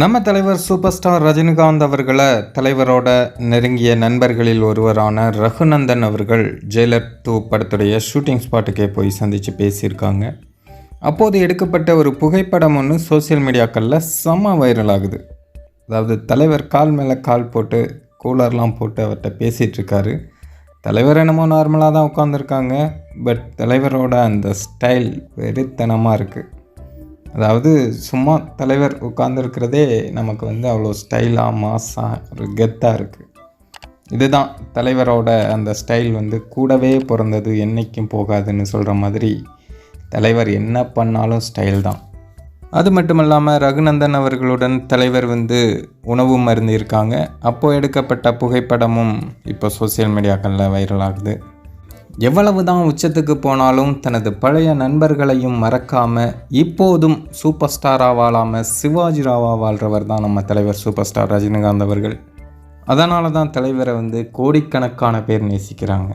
நம்ம தலைவர் super star Rajinikanth அவர்களை தலைவரோட நெருங்கிய நண்பர்களில் ஒருவரான ரகுநந்தன் அவர்கள் ஜெயலர் டூ படத்துடைய ஷூட்டிங் ஸ்பாட்டுக்கே போய் சந்தித்து பேசியிருக்காங்க. அப்போது எடுக்கப்பட்ட ஒரு புகைப்படம் ஒன்று சோஷியல் மீடியாக்களில் செம்ம வைரல் ஆகுது. அதாவது தலைவர் கால் மேலே கால் போட்டு கூலர்லாம் போட்டு அவர்கிட்ட பேசிகிட்ருக்காரு தலைவர் என்னமோ நார்மலாக தான் உட்காந்துருக்காங்க பட் தலைவரோட அந்த ஸ்டைல் வெறித்தனமாக இருக்குது அதாவது சும்மா தலைவர் உட்கார்ந்துருக்கிறதே நமக்கு வந்து அவ்வளோ ஸ்டைலாக மாஸாக ஒரு கெத்தாக இருக்குது இதுதான் தலைவரோட அந்த ஸ்டைல் வந்து கூடவே பிறந்தது என்றைக்கும் போகாதுன்னு சொல்கிற மாதிரி தலைவர் என்ன பண்ணாலும் ஸ்டைல் தான். அது மட்டும் இல்லாமல் ரகுநந்தன் அவர்களுடன் தலைவர் வந்து உணவு மருந்திருக்காங்க. அப்போது எடுக்கப்பட்ட புகைப்படமும் இப்போ சோஷியல் மீடியாக்களில் வைரல் ஆகுது. எவ்வளவு தான் உச்சத்துக்கு போனாலும் தனது பழைய நண்பர்களையும் மறக்காம இப்போதும் சூப்பர் ஸ்டாராக வாழாமல் சிவாஜி ராவா வாழ்கிறவர் தான் நம்ம தலைவர் சூப்பர் ஸ்டார் ரஜினிகாந்த் அவர்கள். அதனால தான் தலைவரை வந்து கோடிக்கணக்கான பேர் நேசிக்கிறாங்க.